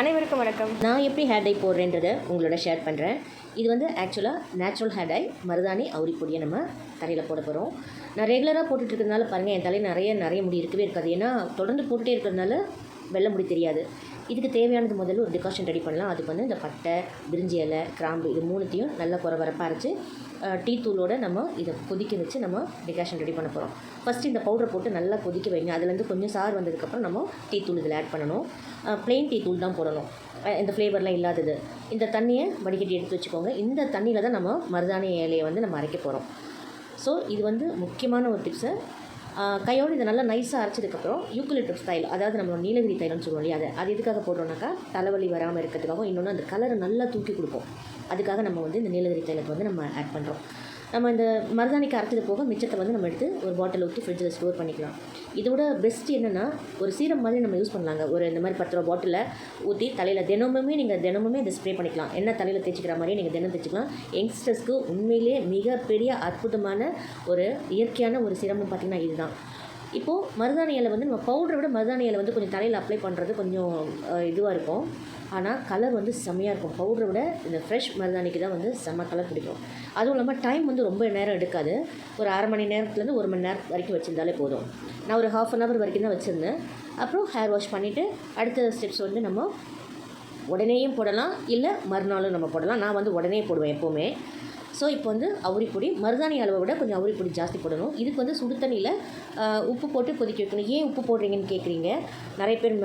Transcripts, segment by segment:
அனைவருக்கும் வணக்கம். நான் எப்படி ஹேர் டை போடுறேன்றதை உங்களோட ஷேர் பண்ணுறேன் இது வந்து ஆக்சுவலாக நேச்சுரல் ஹேர் டை மருதாணி அவுரிப்பொடியை நம்ம தலையில் போட போகிறோம் நான் ரெகுலராக போட்டுட்டு இருக்கிறதுனால பாருங்கள் என் தலையில் நிறைய நிறைய முடி இருக்கவே இருக்காது. ஏன்னா தொடர்ந்து போட்டுகிட்டே இருக்கிறதுனால வெள்ளை முடி தெரியாது. இதுக்கு தேவையானது முதல்ல ஒரு டிகாஷன் ரெடி பண்ணலாம். அதுக்கு வந்து இந்த பட்டை பிரிஞ்சி இலை கிராம்பு இது மூணுத்தையும் நல்லா குறவரப்பாக அரைச்சி டீ தூளோடு நம்ம இதை கொதிக்க வச்சு நம்ம டிகாஷன் ரெடி பண்ண போகிறோம் ஃபஸ்ட்டு இந்த பவுடரை போட்டு நல்லா கொதிக்க வைங்க. அதுலேருந்து கொஞ்சம் சாறு வந்ததுக்கப்புறம் நம்ம டீ தூள் இதில் ஆட் பண்ணணும். ப்ளெயின் டீ தூள் தான் போடணும். இந்த ஃப்ளேவர்லாம் இல்லாதது. இந்த தண்ணியை வடிகட்டி எடுத்து வச்சுக்கோங்க. இந்த தண்ணியில் தான் நம்ம மருதாணி இலையை வந்து நம்ம அரைக்க போகிறோம் ஸோ இது வந்து முக்கியமான ஒரு டிப்ஸை கையோடு இதை நல்லா நைஸாக அரைச்சதுக்கப்புறம் யூக்கலிப்டஸ் ஸ்டைல் அதாவது நம்ம நீலகிரி தைலம்னு சொல்லுவோம் இல்லையா அது அது எதுக்காக போடுறோம்னாக்கா தலைவலி வராமல் இருக்கிறதுக்காகவும் இன்னொன்று அந்த கலரை நல்லா தூக்கி கொடுப்போம் அதுக்காக நம்ம வந்து இந்த நீலகிரி தைலத்தை வந்து நம்ம ஆட் பண்ணுறோம் நம்ம இந்த மருதாணிக்கு அரைச்சது போக மிச்சத்தை வந்து நம்ம எடுத்து ஒரு பாட்டில் ஊற்றி ஃப்ரிட்ஜில் ஸ்டோர் பண்ணிக்கலாம். இதோட பெஸ்ட் என்னென்னா ஒரு சீரம் மாதிரி நம்ம யூஸ் பண்ணலாங்க. ஒரு இந்த மாதிரி பத்து ரூபா பாட்டிலில் ஊற்றி தலையில் தினமுமே நீங்கள் தினமுமே இதை ஸ்ப்ரே பண்ணிக்கலாம். என்ன தலையில் தேய்ச்சிக்கிற மாதிரி நீங்கள் தினம் தேய்ச்சிக்கலாம். யங்ஸ்டர்ஸ்க்கு உண்மையிலேயே மிகப்பெரிய அற்புதமான ஒரு இயற்கையான ஒரு சிரமம் பார்த்திங்கன்னா இதுதான். இப்போது மருதாணி இலை வந்து நம்ம பவுடரை விட மருதாணி இலை வந்து கொஞ்சம் தலையில் அப்ளை பண்ணுறது கொஞ்சம் இதுவாக இருக்கும். ஆனால் கலர் வந்து செம்மையாக இருக்கும். பவுடரை விட இந்த ஃப்ரெஷ் மருதாணிக்கு தான் வந்து செம்ம கலர் பிடிக்கும். அதுவும் இல்லாமல் டைம் வந்து ரொம்ப நேரம் எடுக்காது. ஒரு அரை மணி நேரத்துலேருந்து ஒரு மணி நேரம் வரைக்கும் வச்சுருந்தாலே போதும். நான் ஒரு ஹாஃப் அன் ஹவர் வரைக்கும் தான் வச்சுருந்தேன். அப்புறம் ஹேர் வாஷ் பண்ணிவிட்டு அடுத்த ஸ்டெப்ஸ் வந்து நம்ம உடனேயும் போடலாம். இல்லை மறுநாளும் நம்ம போடலாம். நான் வந்து உடனே போடுவேன் எப்போவுமே. ஸோ இப்போ வந்து அவுரிப்பொடி மருதாணி அளவை விட கொஞ்சம் அவுரிப்பொடி ஜாஸ்தி போடணும். இதுக்கு வந்து சுடு தண்ணியில் உப்பு போட்டு கொதிக்க வைக்கணும். ஏன் உப்பு போடுறீங்கன்னு கேட்குறீங்க நிறைய பேர்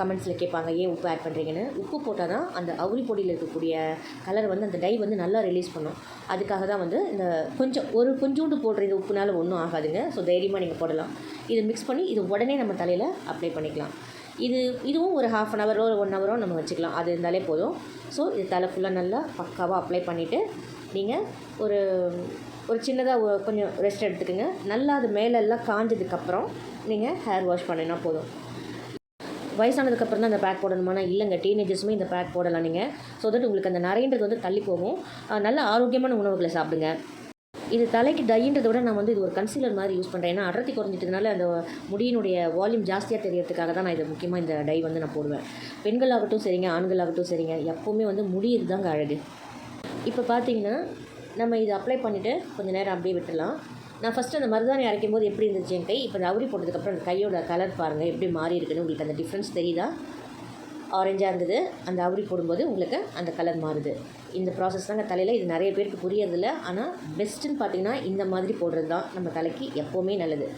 கமெண்ட்ஸில் கேட்பாங்க ஏன் உப்பு ஆட் பண்ணுறீங்கன்னு உப்பு போட்டால் தான் அந்த அவுரிப்பொடியில் இருக்கக்கூடிய கலர் வந்து அந்த டை வந்து நல்லா ரிலீஸ் பண்ணும். அதுக்காக தான் வந்து இந்த கொஞ்சம் ஒரு கொஞ்சோண்டு போடுற இந்த உப்புனால ஒன்றும் ஆகாதுங்க. ஸோ தைரியமாக நீங்கள் போடலாம். இதை மிக்ஸ் பண்ணி இது உடனே நம்ம தலையில் அப்ளை பண்ணிக்கலாம். இது இதுவும் ஒரு ஹாஃப் அன் ஹவரோ ஒன் ஹவரோ நம்ம வச்சுக்கலாம். அது இருந்தாலே போதும். ஸோ இது தலை ஃபுல்லாக நல்லா பக்காவாக அப்ளை பண்ணிவிட்டு நீங்கள் ஒரு ஒரு சின்னதாக கொஞ்சம் ரெஸ்ட் எடுத்துக்கோங்க. நல்லா அது மேலெல்லாம் காஞ்சதுக்கப்புறம் நீங்கள் ஹேர் வாஷ் பண்ணினா போதும். வயசானதுக்கப்புறம் தான் அந்த பேக் போடணுமானா இல்லைங்க. டீனேஜர்ஸுமே இந்த பேக் போடலாம் நீங்கள் ஸோ தட் உங்களுக்கு அந்த நிறையன்றது வந்து தள்ளி போகும். நல்ல ஆரோக்கியமான உணவுகளை சாப்பிடுங்க. இது தலைக்கு டைன்றதை விட நான் வந்து இது ஒரு கன்சீலர் மாதிரி யூஸ் பண்ணுறேன் ஏன்னா அடர்த்தி குறைஞ்சிட்டதுனால அந்த முடியினுடைய வால்யூம் ஜாஸ்தியாக தெரியறதுக்காக தான் நான் இது முக்கியமாக இந்த டை வந்து நான் போடுவேன். பெண்களாகட்டும் சரிங்க ஆண்களாகட்டும் சரிங்க எப்போவுமே வந்து முடி இதுதாங்க அழகு. இப்போ பார்த்தீங்கன்னா நம்ம இதை அப்ளை பண்ணிவிட்டு கொஞ்சம் நேரம் அப்படியே விட்டுடலாம். நான் ஃபஸ்ட்டு அந்த மருதாணி அரைக்கும் போது எப்படி இருந்துச்சு என் கை? இப்போ இந்த அவுரி போட்டதுக்கப்புறம் அந்த கையோட கலர் பாருங்கள் எப்படி மாறி இருக்குன்னு உங்களுக்கு அந்த டிஃப்ரென்ஸ் தெரியுதா? ஆரஞ்சாக இருந்தது. அந்த அவுரி போடும்போது உங்களுக்கு அந்த கலர் மாறுது. இந்த ப்ராசஸ் தாங்க தலையில். இது நிறைய பேருக்கு புரியறதில்ல. ஆனால் பெஸ்ட்டுன்னு பார்த்தீங்கன்னா இந்த மாதிரி போடுறது தான் நம்ம தலைக்கு எப்போவுமே நல்லது.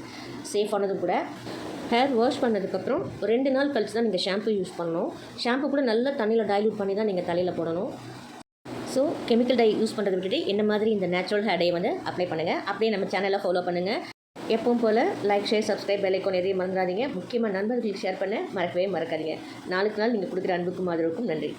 சேஃபானதும் கூட. ஹேர் வாஷ் பண்ணதுக்கப்புறம் ஒரு ரெண்டு நாள் கழிச்சு தான் நீங்கள் ஷாம்பு யூஸ் பண்ணணும். ஷாம்பு கூட நல்லா தண்ணியில் டைல்யூட் பண்ணி தான் நீங்கள் தலையில் போடணும். ஸோ கெமிக்கல் டை யூஸ் பண்ணுறதை விட்டுட்டு என்ன மாதிரி இந்த நேச்சுரல் ஹேர் டை வந்து அப்ளை பண்ணுங்கள் அப்படியே நம்ம சேனலை ஃபாலோ பண்ணுங்கள் எப்பவும் போல் லைக் ஷேர் சப்ஸ்கிரைப் பெல் எதையும் மறந்துடாதீங்க. முக்கியமாக நண்பர்களுக்கு ஷேர் பண்ண மறக்கவே மறக்காதீங்க. நாளுக்கு நாள் நீங்கள் கொடுக்குற அன்புக்கும் ஆதரவுக்கும் நன்றி.